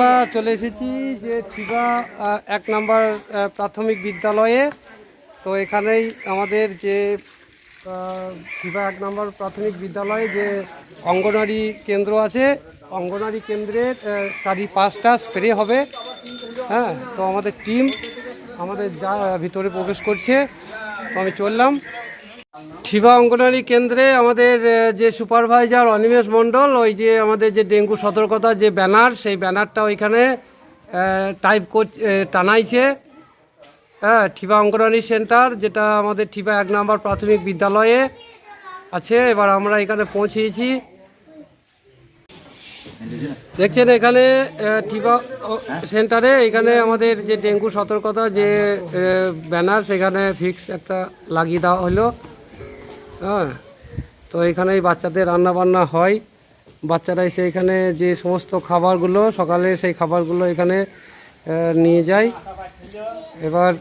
আমরা চলে এসেছি যে ঠিকা এক নম্বর প্রাথমিক বিদ্যালয়ে। তো এখানেই আমাদের যে ঠিকা এক নম্বর প্রাথমিক বিদ্যালয়ে যে অঙ্গনারী কেন্দ্র আছে, অঙ্গনারী কেন্দ্রের চারি পাঁচটা স্প্রে হবে। হ্যাঁ তো আমাদের টিম আমাদের যা ভিতরে প্রবেশ করছে, তো আমি চললাম। শিবা অঙ্গনারী কেন্দ্রে আমাদের যে সুপারভাইজার অনিমেষ মণ্ডল, ওই যে আমাদের যে ডেঙ্গু সতর্কতা যে ব্যানার, সেই ব্যানারটা ওইখানে টাইপ টানাইছে। হ্যাঁ ঠিবা অঙ্গনারী সেন্টার, যেটা আমাদের ঠিবা এক নম্বর প্রাথমিক বিদ্যালয়ে আছে, এবার আমরা এখানে পৌঁছেছি। দেখছেন এখানে ঠিবা সেন্টারে এখানে আমাদের যে ডেঙ্গু সতর্কতা যে ব্যানার, সেখানে ফিক্স একটা লাগিয়ে দেওয়া হলো। হ্যাঁ? তো এখানেই বাচ্চাদের রান্না বান্না হয়। বাচ্চারা এসে এখানে যে সমস্ত খাবারগুলো, সকালে সেই খাবারগুলো এখানে নিয়ে যায়। এবার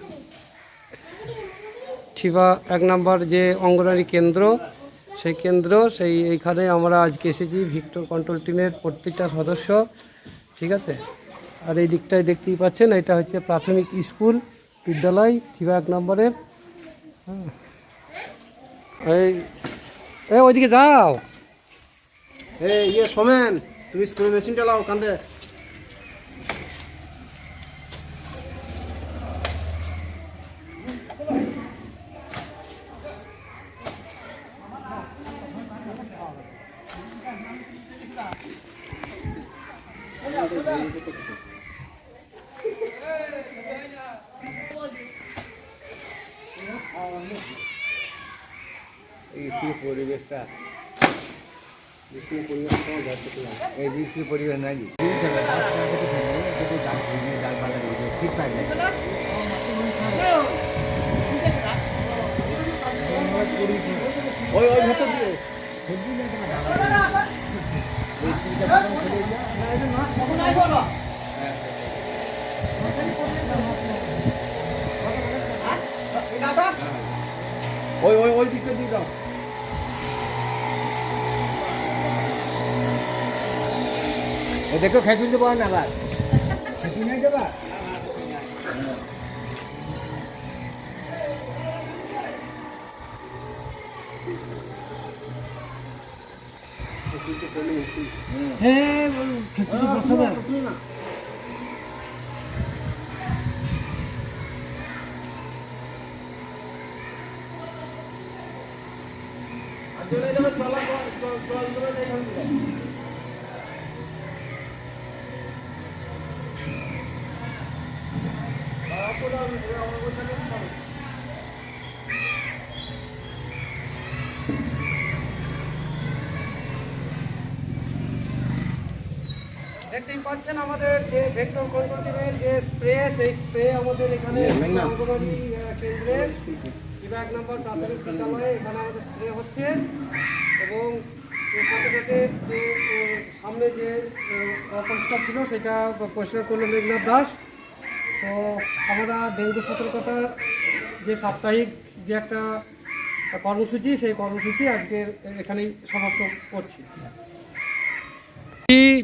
ঠিবা এক নম্বর যে অঙ্গনারী কেন্দ্র, সেই কেন্দ্র, সেই এইখানে আমরা আজকে এসেছি ভিক্টর কন্ট্রোল টিমের প্রত্যেকটা সদস্য, ঠিক আছে? আর এই দিকটায় দেখতেই পাচ্ছেন, এটা হচ্ছে প্রাথমিক স্কুল, বিদ্যালয়, ঠিবা এক নম্বরের। হ্যাঁ। এই ওইদিকে যাও। ইয়ে সোমেন তুমি স্প্রে মেশিন চালাও কান্দে। পরিবেশটা। এই বৃষ্টির পরিবেশ নাই ঠিক পাই ওই ওই ভেতর দিয়ে। ওই ওই ওই দিকটা দিয়ে দাও। ও দেখো খেটুন দেবো না আবার খেটুন নাই দেবা হ্যাঁ খেটুন বসাবে দেখতেই পাচ্ছেন আমাদের যে ভেক্টর কন্ট্রোল টিমের যে স্প্রে সেই স্প্রে আমাদের এখানে অঙ্গনওয়াড়ি কেন্দ্রের নম্বর প্রাথমিক বিদ্যালয়ে এখানে আমাদের স্প্রে হচ্ছে। এবং এর সাথে সাথে সামনে যে অপরিষ্কার ছিল সেটা পরিষ্কার করল মেঘনাথ দাস। তো আমরা ডেঙ্গু সতর্কতার যে সাপ্তাহিক যে একটা কর্মসূচি, সেই কর্মসূচি আজকে এখানেই সমাপ্ত করছি।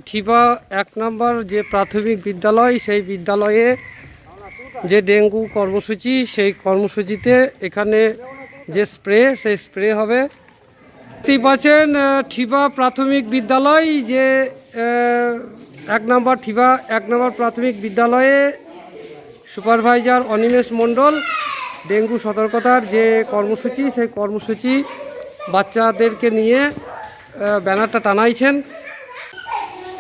ঠিবা এক নম্বর যে প্রাথমিক বিদ্যালয়, সেই বিদ্যালয়ে যে ডেঙ্গু কর্মসূচি, সেই কর্মসূচিতে এখানে যে স্প্রে, সেই স্প্রে হবে। পাচ্ছেন ঠিবা প্রাথমিক বিদ্যালয় যে এক নম্বর ঠিবা এক নম্বর প্রাথমিক বিদ্যালয়ে সুপারভাইজার অনিমেষ মণ্ডল, ডেঙ্গু সতর্কতার যে কর্মসূচি, সেই কর্মসূচি বাচ্চাদেরকে নিয়ে ব্যানারটা টানাইছেন।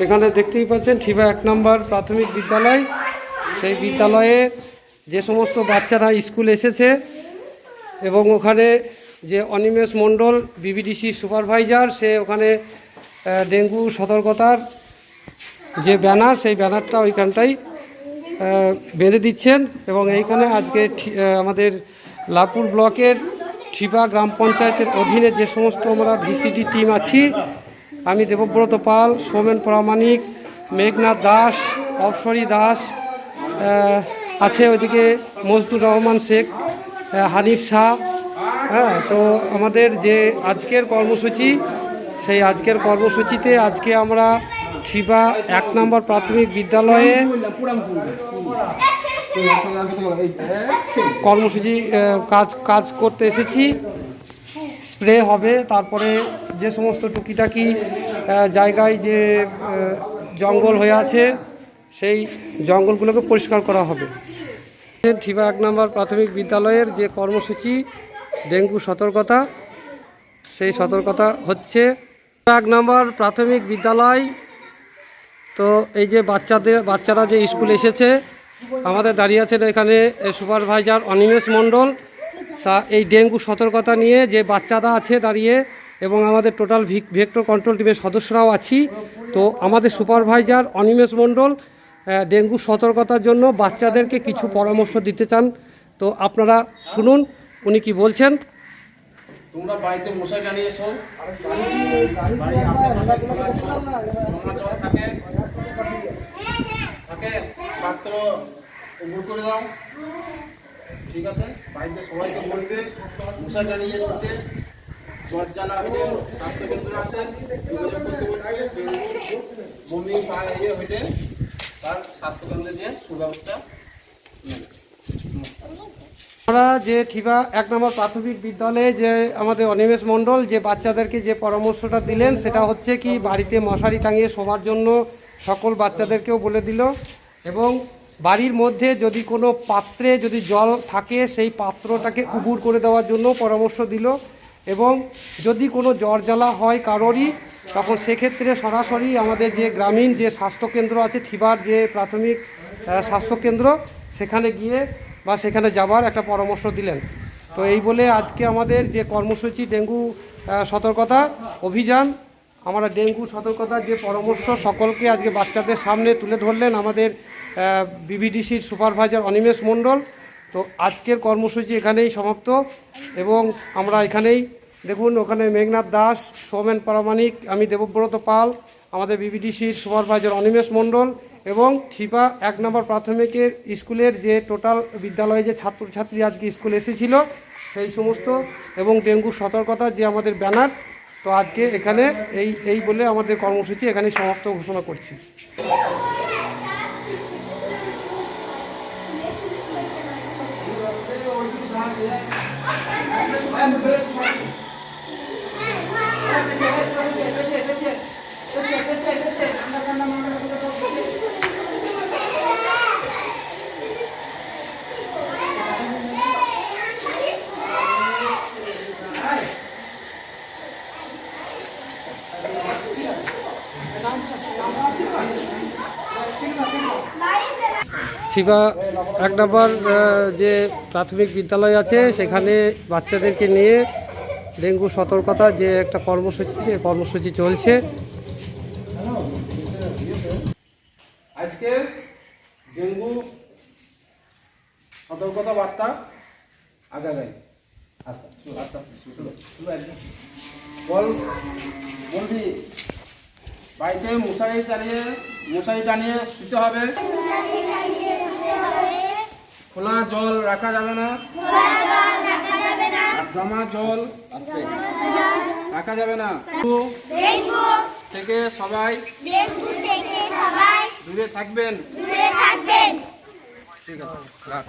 এখানে দেখতেই পাচ্ছেন, ঠিবা এক নম্বর প্রাথমিক বিদ্যালয়। সেই বিদ্যালয়ে যে সমস্ত বাচ্চারা স্কুল এসেছে এবং ওখানে যে অনিমেষ মণ্ডল বিবিডিসি সুপারভাইজার, সে ওখানে ডেঙ্গু সতর্কতার যে ব্যানার, সেই ব্যানারটা ওইখানটাই বেঁধে দিচ্ছেন এবং এইখানে আজকে আমাদের লাপুর ব্লকের ঠিবা গ্রাম পঞ্চায়েতের অধীনে যে সমস্ত আমরা ভিসিডি টিম আছি, আমি দেবব্রত পাল, সৌমেন প্রামাণিক, মেঘনাথ দাস অপসরী দাস আছে ওইদিকে মজদুর রহমান শেখ হানিফ শাহ হ্যাঁ তো আমাদের যে আজকের কর্মসূচি, সেই আজকের কর্মসূচিতে আজকে আমরা ঠিবা এক নম্বর প্রাথমিক বিদ্যালয়ে কর্মসূচি কাজ কাজ করতে এসেছি। স্প্রে হবে, তারপরে যে সমস্ত টুকিটাকি জায়গায় যে জঙ্গল হয়ে আছে, সেই জঙ্গলগুলোকে পরিষ্কার করা হবে। ঠিবা এক নম্বর প্রাথমিক বিদ্যালয়ের যে কর্মসূচি, ডেঙ্গু সতর্কতা, সেই সতর্কতা হচ্ছে। এক নম্বর প্রাথমিক বিদ্যালয় তো এই যে বাচ্চাদের বাচ্চারা যে স্কুল এসেছে আমাদের দাঁড়িয়ে আছেন এখানে সুপারভাইজার অনিমেষ মণ্ডল তা এই ডেঙ্গু সতর্কতা নিয়ে যে বাচ্চারা আছে দাঁড়িয়ে এবং আমাদের টোটাল ভেক্টর কন্ট্রোল টিমের সদস্যরাও আছি তো আমাদের সুপারভাইজার অনিমেষ মণ্ডল ডেঙ্গু সতর্কতার জন্য বাচ্চাদেরকে কিছু পরামর্শ দিতে চান তো আপনারা শুনুন উনি কি বলছেন তোমরা বাড়িতে বাড়ির আশেপাশে জল থাকে পাত্র উবুর করে দাও। ঠিক আছে? বাড়িতে সবাইকে বলবে স্বাস্থ্যকেন্দ্রে দিয়ে সুব্যবস্থা আমরা যে ঠিবা, এক নম্বর প্রাথমিক বিদ্যালয়ে যে আমাদের অনিমেষ মণ্ডল যে বাচ্চাদেরকে যে পরামর্শটা দিলেন, সেটা হচ্ছে কি বাড়িতে মশারি টাঙিয়ে শোবার জন্য সকল বাচ্চাদেরকেও বলে দিল। এবং বাড়ির মধ্যে যদি কোনো পাত্রে যদি জল থাকে, সেই পাত্রটাকে উবুর করে দেওয়ার জন্য পরামর্শ দিল। এবং যদি কোনো জ্বর জ্বালা হয় কারোরই, তখন সেক্ষেত্রে সরাসরি আমাদের যে গ্রামীণ যে স্বাস্থ্যকেন্দ্র আছে, ঠিবার যে প্রাথমিক স্বাস্থ্যকেন্দ্র, সেখানে গিয়ে বা সেখানে যাবার একটা পরামর্শ দিলেন। তো এই বলে আজকে আমাদের যে কর্মসূচি, ডেঙ্গু সতর্কতা অভিযান আমরা ডেঙ্গু সতর্কতার যে পরামর্শ সকলকে আজকে বাচ্চাদের সামনে তুলে ধরলেন আমাদের বিবিডিসির সুপারভাইজার অনিমেষ মণ্ডল। তো আজকের কর্মসূচি এখানেই সমাপ্ত এবং আমরা এখানেই, দেখুন, ওখানে মেঘনাথ দাস, সৌমেন পারমাণিক, আমি দেবব্রত পাল, আমাদের বিবিডিসির সুপারভাইজার অনিমেষ মণ্ডল এবং ছিপা এক নম্বর প্রাথমিকের স্কুলের যে টোটাল বিদ্যালয়ে যে ছাত্রছাত্রী আজকে স্কুল এসেছিল, সেই সমস্ত এবং ডেঙ্গু সতর্কতা যে আমাদের ব্যানার তো আজকে এখানে এই এই বলে আমাদের কর্মসূচি এখানে সমাপ্ত ঘোষণা করছি শিবা, এক নম্বর যে প্রাথমিক বিদ্যালয় আছে, সেখানে বাচ্চাদেরকে নিয়ে ডেঙ্গু সতর্কতা যে একটা কর্মসূচি, সে কর্মসূচি চলছে। আজকে ডেঙ্গু সতর্কতা বার্তা আগাগাই বল বাড়িতে মশারি চালিয়ে, মশারি টানিয়ে শুতে হবে। খোলা জল রাখা যাবে না। জমা জল আসতে রাখা যাবে না। থেকে সবাই থাকবেন। দূরে থাকবেন। ঠিক আছে রাখ।